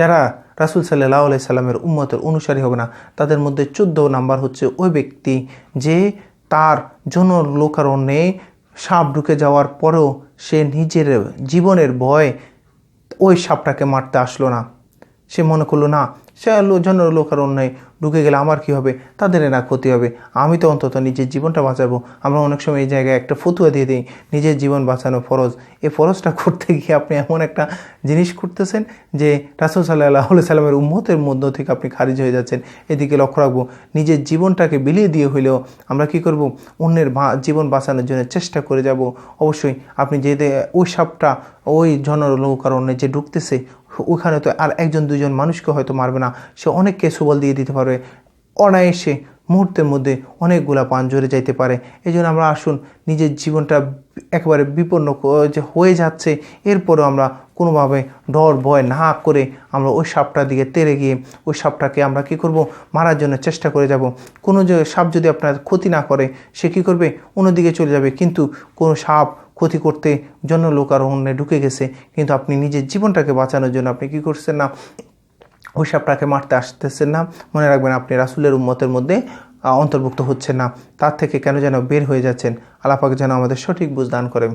যারা রাসুল সাল্লাহ আলাই সাল্লামের উম্মতের অনুসারী হবে না, তাদের মধ্যে চোদ্দ নাম্বার হচ্ছে ওই ব্যক্তি যে তার জন লোকারণে সাপ ঢুকে যাওয়ার পরেও সে নিজের জীবনের ভয় ওই সাপটাকে মারতে আসলো না। সে মনে করল, না, সে লো- লোক আর অন্যায় ঢুকে গেলে আমার কি হবে? তাদের না ক্ষতি হবে। আমি তো অন্তত নিজের জীবনটা বাঁচাবো। আমরা অনেক সময় এই জায়গায় একটা ফতুয়া দিয়ে দিই, নিজের জীবন বাঁচানো ফরজ। এই ফরজটা করতে গিয়ে আপনি এমন একটা জিনিস করতেছেন যে রাসুল সাল্লাহ সাল্লামের উম্মতের মধ্য থেকে আপনি খারিজ হয়ে যাচ্ছেন। এদিকে লক্ষ্য রাখব, নিজের জীবনটাকে বিলিয়ে দিয়ে হইলেও আমরা কি করব? অন্যের জীবন বাঁচানোর জন্য চেষ্টা করে যাব। অবশ্যই আপনি যে ওই সাপটা, ওই জনলোকারণ্যে যে ঢুকতেছে ওখানে তো আর একজন দুজন মানুষকে হয়তো মারবে না। সে অনেককে সুবল দিয়ে দিতে পারবে। অনায়াসে মুহূর্তের মধ্যে অনেকগুলা পান জড়ে যাইতে পারে। এই জন্য আমরা আসুন, নিজের জীবনটা একেবারে বিপন্ন যে হয়ে যাচ্ছে, এরপরেও আমরা কোনোভাবে ডর, ভয় না করে আমরা ওই সাপটার দিকে তেড়ে গিয়ে, ওই সাপটাকে আমরা কি করব? মারার জন্য চেষ্টা করে যাব। কোনো যে সাপ যদি আপনার ক্ষতি না করে, সে কি করবে? অন্যদিকে চলে যাবে। কিন্তু কোনো সাপ ক্ষতি করতে জন্য লোক আর অন্যে ঢুকে গেছে। কিন্তু আপনি নিজের জীবনটাকে বাঁচানোর জন্য আপনি কি করছেন না? ওই সাপটাকে মারতে আসতেছেন না। মনে রাখবেন আপনি রাসুলের উম্মতের মধ্যে অন্তর্ভুক্ত হচ্ছেন না। তার থেকে কেন যেন বের হয়ে যাচ্ছেন? আলাপাকে যেন আমাদের সঠিক বুঝ দান করেন।